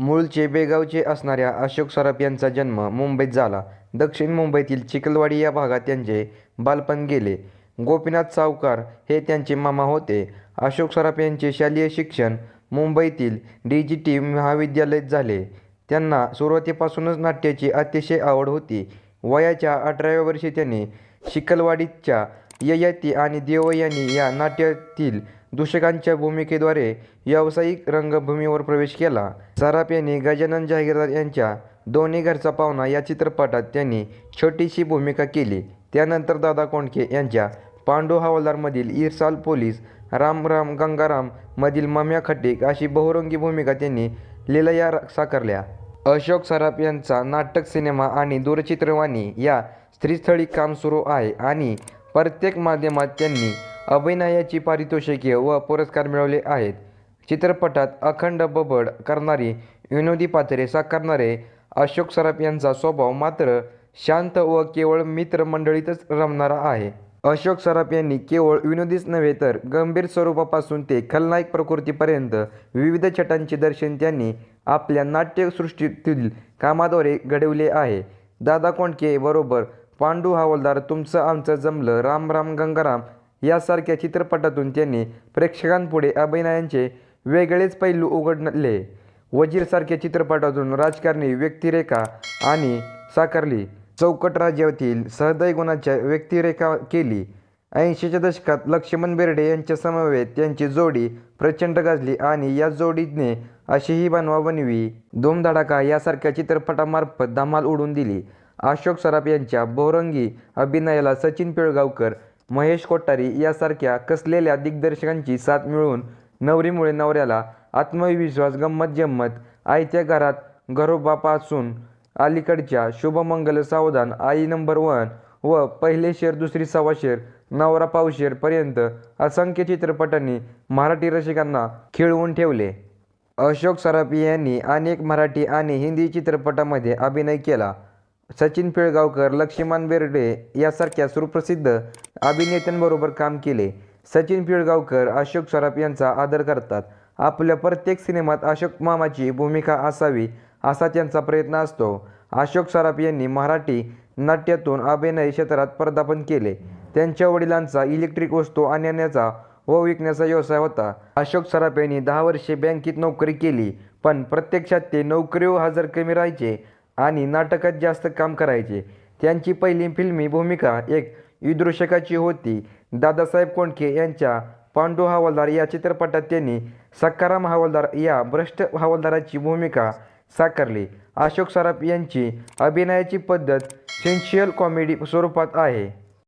मूळचे बेगावचे असणाऱ्या अशोक सराफ यांचा जन्म मुंबईत झाला. दक्षिण मुंबईतील चिखलवाडी या भागात त्यांचे बालपण गेले. गोपीनाथ सावकार हे त्यांचे मामा होते. अशोक सराफ यांचे शालेय शिक्षण मुंबईतील डी. जी. टी. महाविद्यालयात झाले. त्यांना सुरुवातीपासूनच नाट्याची अतिशय आवड होती. वयाच्या अठराव्या वर्षी त्यांनी चिखलवाडीच्या ययाती आणि देवयानी या नाट्यातील दूषकांच्या भूमिकेद्वारे व्यावसायिक रंगभूमीवर प्रवेश केला. सराफ यांनी गजानन जहागीरदार यांच्या दोन्ही घरचा पाहुणा या चित्रपटात त्यांनी छोटीशी भूमिका केली. त्यानंतर दादा कोंडके यांच्या पांडू हवालदारमधील इरसाल पोलीस, राम राम गंगाराम मधील मम्या खटीक अशी बहुरंगी भूमिका त्यांनी लीलया साकारल्या. अशोक सराफ यांचा नाटक, सिनेमा आणि दूरचित्रवाणी या स्त्रीस्थळी काम सुरू आहे आणि प्रत्येक माध्यमात त्यांनी अभिनयाची पारितोषिके व पुरस्कार मिळवले आहेत. चित्रपटात अखंड बबड करणारी विनोदी पात्रे साकारणारे अशोक सराफ यांचा स्वभाव मात्र शांत व केवळ मित्रमंडळीतच रमणारा आहे. अशोक सराफ यांनी केवळ विनोदीच नव्हे तर गंभीर स्वरूपापासून ते खलनायक प्रकृतीपर्यंत विविध छटांचे दर्शन त्यांनी आपल्या नाट्यसृष्टीतील कामाद्वारे घडविले आहे. दादा कोंडके बरोबर पांडू हवालदार, तुमचं आमचं जमलं, राम राम गंगाराम यासारख्या चित्रपटातून त्यांनी प्रेक्षकांपुढे अभिनयांचे वेगळेच पैलू उघडले. वजीरसारख्या चित्रपटातून राजकारणी व्यक्तिरेखा आणि साकारली. चौकट राज्यातील सहदय गुणाच्या व्यक्तिरेखा केली. ऐंशीच्या दशकात लक्ष्मण बेर्डे यांच्यासमवेत त्यांची जोडी प्रचंड गाजली आणि या जोडीने अशीही बनवा बनवी, धूमधडाका यासारख्या चित्रपटामार्फत धमाल उडवून दिली. अशोक सराफ यांच्या बहुरंगी अभिनयाला सचिन पिळगावकर, महेश कोठारी यासारख्या कसलेल्या दिग्दर्शकांची साथ मिळून नवरीमुळे नवऱ्याला, आत्मविश्वास, गंमत-जंमत, आयत्या घरात घरोबापासून अलीकडच्या शुभमंगल, सावधान, आई नंबर वन व पहिले शेर दुसरी सव्वाशेर, नवरा पावशेर पर्यंत असंख्य चित्रपटांनी मराठी रसिकांना खिळवून ठेवले. अशोक सराफ यांनी अनेक मराठी आणि हिंदी चित्रपटामध्ये अभिनय केला. सचिन पिळगावकर, लक्ष्मण बेर्डे यासारख्या सुप्रसिद्ध अभिनेत्यांबरोबर काम केले. सचिन पिळगावकर अशोक सराफ यांचा आदर करतात. आपल्या प्रत्येक सिनेमात अशोक मामाची भूमिका असावी असा त्यांचा प्रयत्न असतो. अशोक सराफ यांनी मराठी नाट्यातून अभिनय क्षेत्रात पदार्पण केले. त्यांच्या वडिलांचा इलेक्ट्रिक वस्तू आणण्याचा व विकण्याचा व्यवसाय होता. अशोक सराफ यांनी दहा वर्षे बँकेत नोकरी केली पण प्रत्यक्षात ते नोकरीवर हजर कमी राहायचे आणि नाटकात जास्त काम करायचे. त्यांची पहिली फिल्मी भूमिका एक विदूषकाची होती. दादासाहेब कोंडके यांच्या पांडू हवालदार या चित्रपटात त्यांनी सकाराम हवालदार या भ्रष्ट हवालदाराची भूमिका साकारली. अशोक सराफ यांची अभिनयाची पद्धत सेन्शियल कॉमेडी स्वरूपात आहे.